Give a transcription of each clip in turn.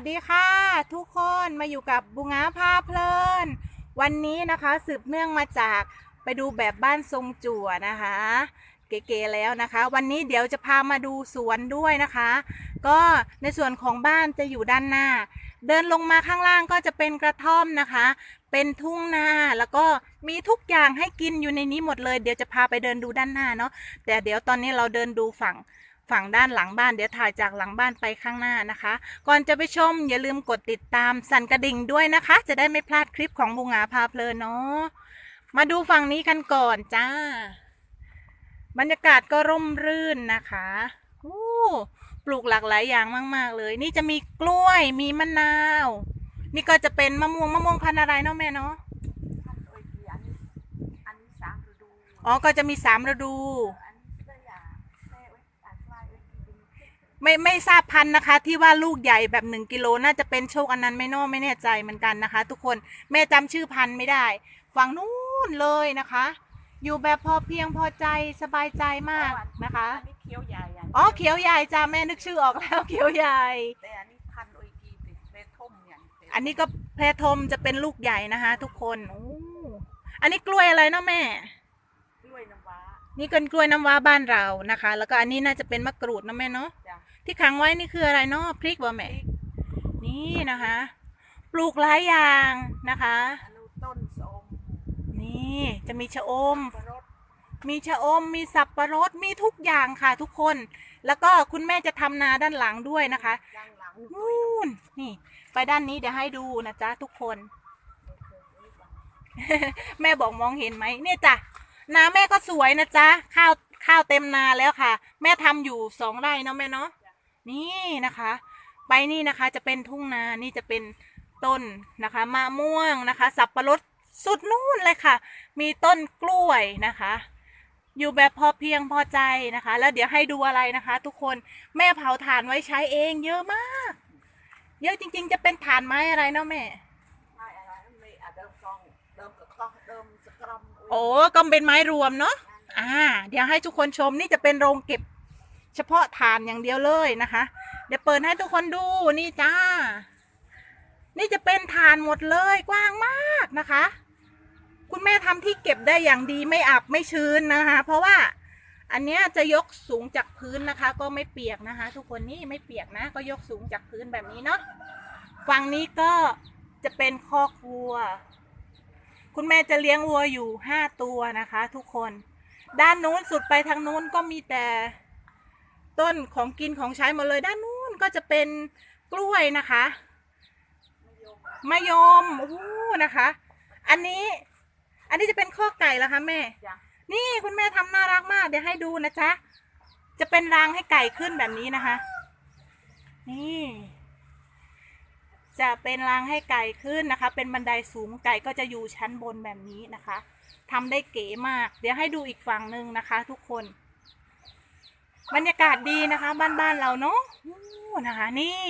วัสดีค่ะ ทุกคนมาอยู่กับบุงาพาเพลิน วันนี้นะคะสืบเนื่องมาจากไปดูแบบบ้านทรงจั่วนะคะ เก๋ๆแล้วนะคะ วันนี้เดี๋ยวจะพามาดูสวนด้วยนะคะ ก็ในส่วนของบ้านจะอยู่ด้านหน้า เดินลงมาข้างล่างก็จะเป็นกระท่อมนะคะ เป็นทุ่งนาแล้วก็มีทุกอย่างให้กินอยู่ในนี้หมดเลย เดี๋ยวจะพาไปเดินดูด้านหน้าเนาะแต่เดี๋ยวตอนนี้เราเดินดูฝั่ง ฝั่งด้านหลังบ้านเดี๋ยวถ่ายจากหลังบ้านไปข้างหน้านะคะ ก่อนจะไปชมอย่าลืมกดติดตามสั่นกระดิ่งด้วยนะคะ จะได้ไม่พลาดคลิปของบุงาพาเพลินเนาะมาดูฝั่งนี้กันก่อนจ้า บรรยากาศก็ร่มรื่นนะคะอู้ปลูกหลากหลายอย่างมาก ๆ เลย นี่จะมีกล้วยมีมะนาว นี่ก็จะเป็นมะม่วงมะม่วงพันธุ์อะไรเนาะแม่เนาะพันโอยทีอันนี้อันนี้สามฤดูอ๋อก็จะมีสามฤดู อันนี้เสื้อยาแม่ไว้อ่านลายไว้กิน ไม่ไม่ทราบพันธุ์นะคะ ที่ว่าลูกใหญ่แบบหนึ่งกิโลน่าจะเป็นโชคอันนั้นไม่แน่ไม่แน่ใจเหมือนกันนะคะ ทุกคนแม่จำชื่อพันธุ์ไม่ได้ฝั่งนู้นเลยนะคะ อยู่แบบพอเพียงพอใจสบายใจมากนะคะอันนี้เคี้ยวใหญ่อันนี้อ๋อเขียวใหญ่จ้าแม่นึกชื่อออกแล้วเขียวใหญ่แต่อันนี้พันโอยทีติดเมทมอย่างเดียวอันนี้ก็แพรทมจะเป็นลูกใหญ่นะคะ ทุกคนโอ้อันนี้กล้วยอะไรเนาะแม่กล้วยน้ำว้านี่เป็นกล้วยน้ำว้าบ้านเรานะคะ แล้วก็อันนี้น่าจะเป็นมะกรูดนะแม่เนาะจ้ะ ที่ขังไว้นี่คืออะไรเนาะพริกบ่แม่ นี่นะคะ ปลูกหลายอย่างนะคะต้นต้นสมนี่จะมีชะอม มีชะอม มีสับปะรด มีทุกอย่างค่ะทุกคน แล้วก็คุณแม่จะทำนาด้านหลังด้วยนะคะด้านหลังนู่นนี่ ไปด้านนี้เดี๋ยวให้ดูนะจ๊ะทุกคน แม่บอกมองเห็นไหมเนี่ยจ้ะนาแม่ก็สวยนะจ๊ะ ข้าวข้าวเต็มนาแล้วค่ะ แม่ทำอยู่สองไร่เนาะแม่เนาะ นี่นะคะ ไปนี่นะคะจะเป็นทุ่งนา นี่จะเป็นต้นนะคะมะม่วงนะคะ สับปะรดสุดนู่นเลยค่ะ มีต้นกล้วยนะคะ อยู่แบบพอเพียงพอใจนะคะ แล้วเดี๋ยวให้ดูอะไรนะคะ ทุกคนแม่เผาถ่านไว้ใช้เองเยอะมาก เยอะจริง ๆ จะเป็นถ่านไม้อะไรเนาะแม่ไม่อะไรไม่อะเดิมกองเดิมกับกองเดิมสกรัมโอ้ก็เป็นไม้รวมเนาะอ่า เดี๋ยวให้ทุกคนชมนี่จะเป็นโรงเก็บ เฉพาะฐานอย่างเดียวเลยนะคะ เดี๋ยวเปิดให้ทุกคนดูนี่จ้า นี่จะเป็นฐานหมดเลยกว้างมากนะคะ คุณแม่ทำที่เก็บได้อย่างดีไม่อับไม่ชื้นนะคะ เพราะว่าอันเนี้ยจะยกสูงจากพื้นนะคะ ก็ไม่เปียกนะคะ ทุกคนนี่ไม่เปียกนะ ก็ยกสูงจากพื้นแบบนี้เนาะฝั่งนี้ก็จะเป็นคอกวัว คุณแม่จะเลี้ยงวัวอยู่ห้าตัวนะคะ ทุกคน ด้านนู้นสุดไปทางนู้นก็มีแต่ ต้นของกินของใช้หมดเลยด้านนู้นก็จะเป็นกล้วยนะคะมะยมโอ้โหนะคะ อันนี้ อันนี้จะเป็นข้อกไก่แล้วคะแม่จ้ะนี่คุณแม่ทำน่ารักมาก เดี๋ยวให้ดูนะจ๊ะ จะเป็นรางให้ไก่ขึ้นแบบนี้นะคะ นี่ จะเป็นรางให้ไก่ขึ้นนะคะ เป็นบันไดสูงไก่ก็จะอยู่ชั้นบนแบบนี้นะคะทำได้เก๋มาก เดี๋ยวให้ดูอีกฝั่งหนึ่งนะคะ ทุกคน บรรยากาศดีนะคะ บ้านๆเราเนาะอู้นะคะนี่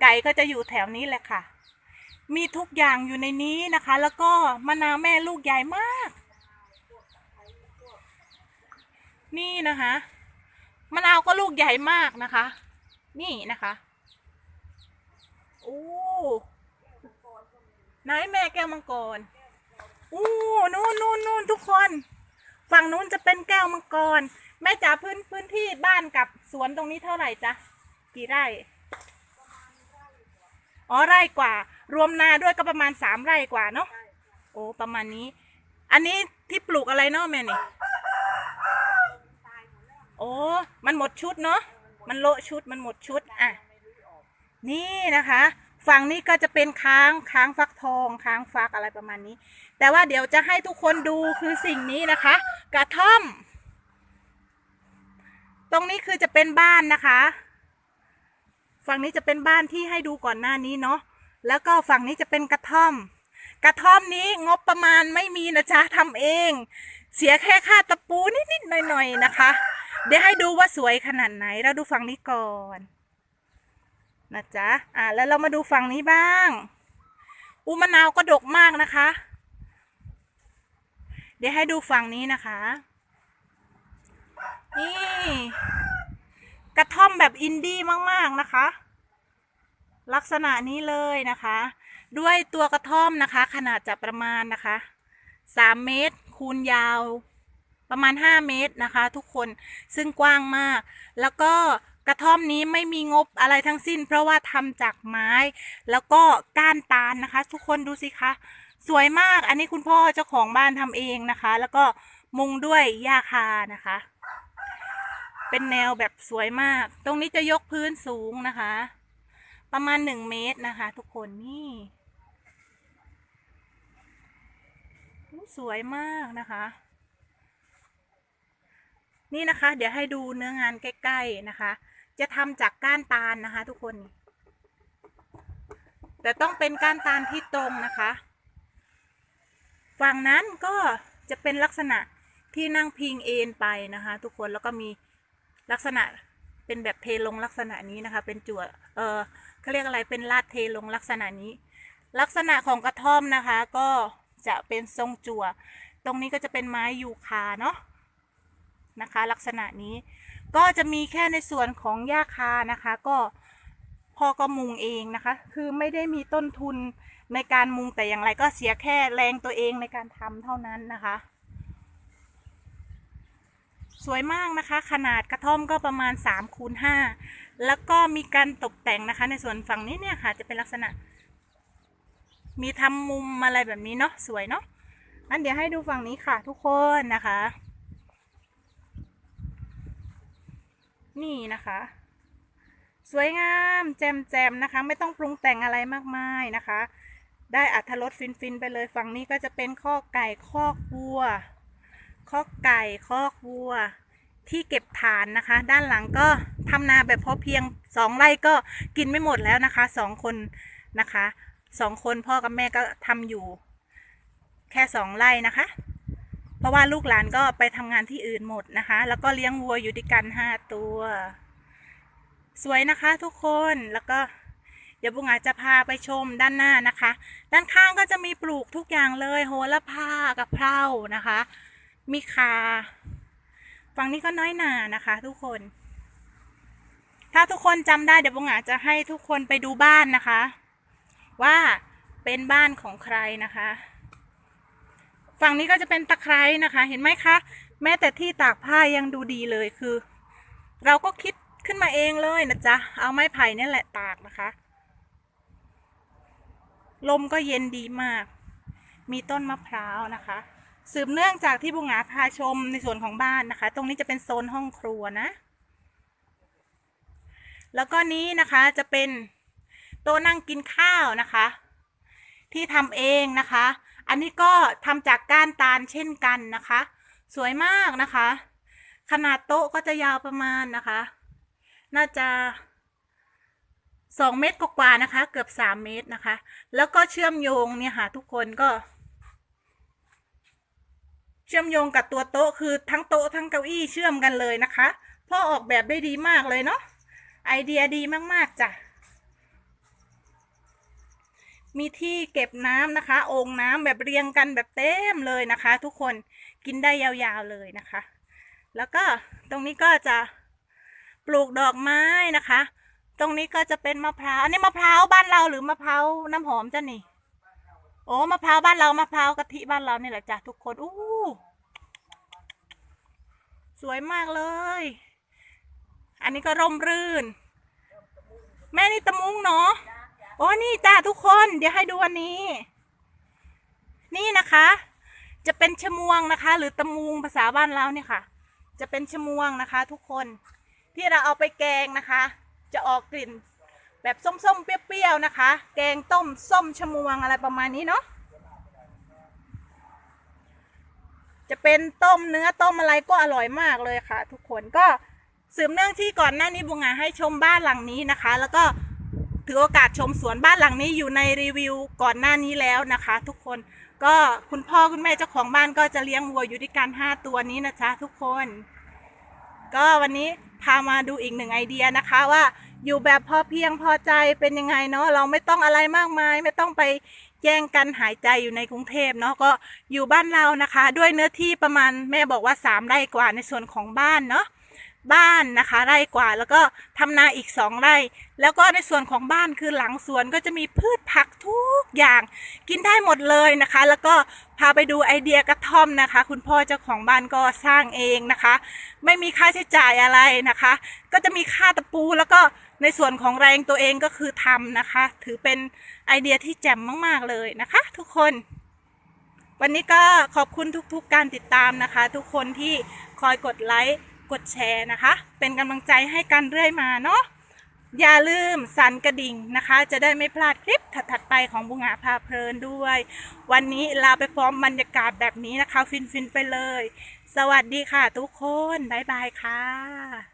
ไก่ก็จะอยู่แถวนี้แหละค่ะ มีทุกอย่างอยู่ในนี้นะคะ แล้วก็มะนาวแม่ลูกใหญ่มาก นี่นะคะมะนาวก็ลูกใหญ่มากนะคะ นี่นะคะโอ้ไหนแม่แก้วมังกรอู้นู่นนู่นนู่นทุกคน ฝั่งนู้นจะเป็นแก้วมังกร แม่จ๋าพื้นพื้นที่บ้านกับสวนตรงนี้เท่าไหร่จ๊ะกี่ไร่อ๋อไร่กว่า รวมนาด้วยก็ประมาณสามไร่กว่าเนาะโอ้ประมาณนี้ อันนี้ที่ปลูกอะไรเนาะแม่นี่โอ้มันหมดชุดเนาะมันโละชุดมันหมดชุดอะนี่นะคะฝั่งนี้ก็จะเป็นค้างค้างฟักทองค้างฟักอะไรประมาณนี้ แต่ว่าเดี๋ยวจะให้ทุกคนดูคือสิ่งนี้นะคะ กระท่อม ตรงนี้คือจะเป็นบ้านนะคะ ฝั่งนี้จะเป็นบ้านที่ให้ดูก่อนหน้านี้เนาะแล้วก็ฝั่งนี้จะเป็นกระท่อม กระท่อมนี้งบประมาณไม่มีนะจ๊ะทำเอง เสียแค่ค่าตะปูนิดๆหน่อยๆนะคะ เดี๋ยวให้ดูว่าสวยขนาดไหนเราดูฝั่งนี้ก่อนนะจ๊ะอ่าแล้วเรามาดูฝั่งนี้บ้างอุมะนาวก็ดกมากนะคะ เดี๋ยวให้ดูฝั่งนี้นะคะ นี่ กระท่อมแบบอินดี้มาก ๆ นะคะ ลักษณะนี้เลยนะคะ ด้วยตัวกระท่อมนะคะ ขนาดจะประมาณนะคะสามเมตร คูณยาวประมาณ 5 เมตรนะคะ ทุกคนซึ่งกว้างมาก แล้วก็กระท่อมนี้ไม่มีงบอะไรทั้งสิ้น เพราะว่าทำจากไม้ แล้วก็ก้านตาลนะคะ ทุกคนดูสิคะ สวยมากอันนี้คุณพ่อเจ้าของบ้านทำเองนะคะ แล้วก็มุงด้วยหญ้าคานะคะ เป็นแนวแบบสวยมาก ตรงนี้จะยกพื้นสูงนะคะ ประมาณหนึ่งเมตรนะคะ ทุกคนนี่ สวยมากนะคะ นี่นะคะ เดี๋ยวให้ดูเนื้องานใกล้ ๆนะคะ จะทำจากก้านตาลนะคะ ทุกคน แต่ต้องเป็นก้านตาลที่ตรงนะคะฝั่งนั้นก็จะเป็นลักษณะที่นั่งพิงเอนไปนะคะ ทุกคนแล้วก็มี ลักษณะเป็นแบบเทลงลักษณะนี้นะคะ เป็นจั่วเออเขาเรียกอะไรเป็นลาดเทลงลักษณะนี้ ลักษณะของกระท่อมนะคะ ก็จะเป็นทรงจั่ว ตรงนี้ก็จะเป็นไม้ยูคาเนาะนะคะ ลักษณะนี้ก็จะมีแค่ในส่วนของหญ้าคานะคะ ก็พ่อก็มุงเองนะคะ คือไม่ได้มีต้นทุนในการมุงแต่อย่างไรก็เสียแค่แรงตัวเองในการทำเท่านั้นนะคะ สวยมากนะคะ ขนาดกระท่อมก็ประมาณ3คูณ5แล้วก็มีการตกแต่งนะคะ ในส่วนฝั่งนี้เนี่ยค่ะ จะเป็นลักษณะ มีทำมุมอะไรแบบนี้เนาะสวยเนาะอันเดี๋ยวให้ดูฝั่งนี้ค่ะ ทุกคนนะคะ นี่นะคะ สวยงามแจมแจมๆนะคะ ไม่ต้องปรุงแต่งอะไรมากมายนะคะ ได้อัธรสฟินๆไปเลยฝั่งนี้ก็จะเป็นข้อไก่ข้อกวัว ข้อกไก่ข้อกวัว ที่เก็บฐานนะคะ ด้านหลังก็ทำนาแบบพอเพียงสองไร่ก็กินไม่หมดแล้วนะคะสองคนนะคะสองคนพ่อกับแม่ก็ทำอยู่ แค่สองไร่นะคะ เพราะว่าลูกหลานก็ไปทำงานที่อื่นหมดนะคะ แล้วก็เลี้ยงวัวอยู่ด้วยกันห้าตัว สวยนะคะทุกคนแล้วก็เดี๋ยวบุงอาจจะพาไปชมด้านหน้านะคะ ด้านข้างก็จะมีปลูกทุกอย่างเลย โหระพากับเพรานะคะ มีคา ฝั่งนี้ก็น้อยหนานะคะ ทุกคน ถ้าทุกคนจำได้เดี๋ยวบงอาจจะให้ทุกคนไปดูบ้านนะคะ ว่าเป็นบ้านของใครนะคะ ฝั่งนี้ก็จะเป็นตะไคร้นะคะ เห็นไหมคะ แม้แต่ที่ตากผ้ายังดูดีเลยคือ เราก็คิดขึ้นมาเองเลยนะจ๊ะ เอาไม้ไผ่นี่แหละตากนะคะ ลมก็เย็นดีมาก มีต้นมะพร้าวนะคะ สืบเนื่องจากที่บุงหาพาชมในส่วนของบ้านนะคะ ตรงนี้จะเป็นโซนห้องครัวนะ แล้วก็นี้นะคะจะเป็นโต๊ะนั่งกินข้าวนะคะ ที่ทำเองนะคะ อันนี้ก็ทำจากก้านตาลเช่นกันนะคะ สวยมากนะคะ ขนาดโต๊ะก็จะยาวประมาณนะคะ น่าจะสองเมตรกว่านะคะ เกือบสามเมตรนะคะ แล้วก็เชื่อมโยงเนี่ยค่ะทุกคนก็ ชื่อมโยงกับตัวโต๊ะคือทั้งโต๊ะทั้งเก้าอี้เชื่อมกันเลยนะคะพ่อออกแบบได้ดีมากเลยเนาะไอเดียดีมากๆจ้ะมีที่เก็บน้ำนะคะโอ่งน้ำแบบเรียงกันแบบเต็มเลยนะคะ ทุกคนกินได้ยาวๆเลยนะคะ แล้วก็ตรงนี้ก็จะปลูกดอกไม้นะคะ ตรงนี้ก็จะเป็นมะพร้าวอันนี้มะพร้าวบ้านเราหรือมะพร้าวน้ำหอมจ้ะนี่ โอ้มะพร้าวบ้านเรามะพร้าวกะทิบ้านเราเนี่ยแหละจ้ะทุกคนอู้สวยมากเลย อันนี้ก็ร่มรื่น แม่นี่ตะมุงเนาะโอ้นี่จ้าทุกคน เดี๋ยวให้ดูอันนี้ นี่นะคะ จะเป็นชะมวงนะคะ หรือตะมุงภาษาบ้านเราเนี่ยค่ะ จะเป็นชะมวงนะคะ ทุกคนที่เราเอาไปแกงนะคะ จะออกกลิ่น แบบส้มๆ เปรี้ยวๆ นะคะ แกงต้มส้มชะมวงอะไรประมาณนี้เนาะ จะเป็นต้มเนื้อต้มอะไรก็อร่อยมากเลยค่ะ ทุกคนก็สืบเนื่องที่ก่อนหน้านี้บุงาให้ชมบ้านหลังนี้นะคะ แล้วก็ถือโอกาสชมสวนบ้านหลังนี้อยู่ในรีวิวก่อนหน้านี้แล้วนะคะ ทุกคนก็คุณพ่อคุณแม่เจ้าของบ้านก็จะเลี้ยงวัวอยู่ด้วยกันห้าตัวนี้นะจ๊ะทุกคน ก็วันนี้พามาดูอีกหนึ่งไอเดียนะคะว่าอยู่แบบพอเพียงพอใจเป็นยังไงเนาะเราไม่ต้องอะไรมากมาย ไม่ต้องไปแย่งกันหายใจอยู่ในกรุงเทพเนาะก็อยู่บ้านเรานะคะ ด้วยเนื้อที่ประมาณแม่บอกว่าสามไร่กว่าในส่วนของบ้านเนาะ บ้านนะคะไร่กว่าแล้วก็ทำนาอีกสองไร่ แล้วก็ในส่วนของบ้านคือหลังสวนก็จะมีพืชผักทุกอย่างกินได้หมดเลยนะคะ แล้วก็พาไปดูไอเดียกระท่อมนะคะ คุณพ่อเจ้าของบ้านก็สร้างเองนะคะ ไม่มีค่าใช้จ่ายอะไรนะคะ ก็จะมีค่าตะปูแล้วก็ในส่วนของแรงตัวเองก็คือทำนะคะ ถือเป็นไอเดียที่แจ่มมาก ๆ เลยนะคะ ทุกคนวันนี้ก็ขอบคุณทุกๆการติดตามนะคะ ทุกคนที่คอยกดไลค์ กดแชร์นะคะ เป็นกำลังใจให้กันเรื่อยมาเนาะอย่าลืมสั่นกระดิ่งนะคะ จะได้ไม่พลาดคลิปถัดๆไปของบุงหาพาเพลินด้วย วันนี้ลาไปพร้อมบรรยากาศแบบนี้นะคะ ฟินๆไปเลย สวัสดีค่ะทุกคน บ๊ายบายค่ะ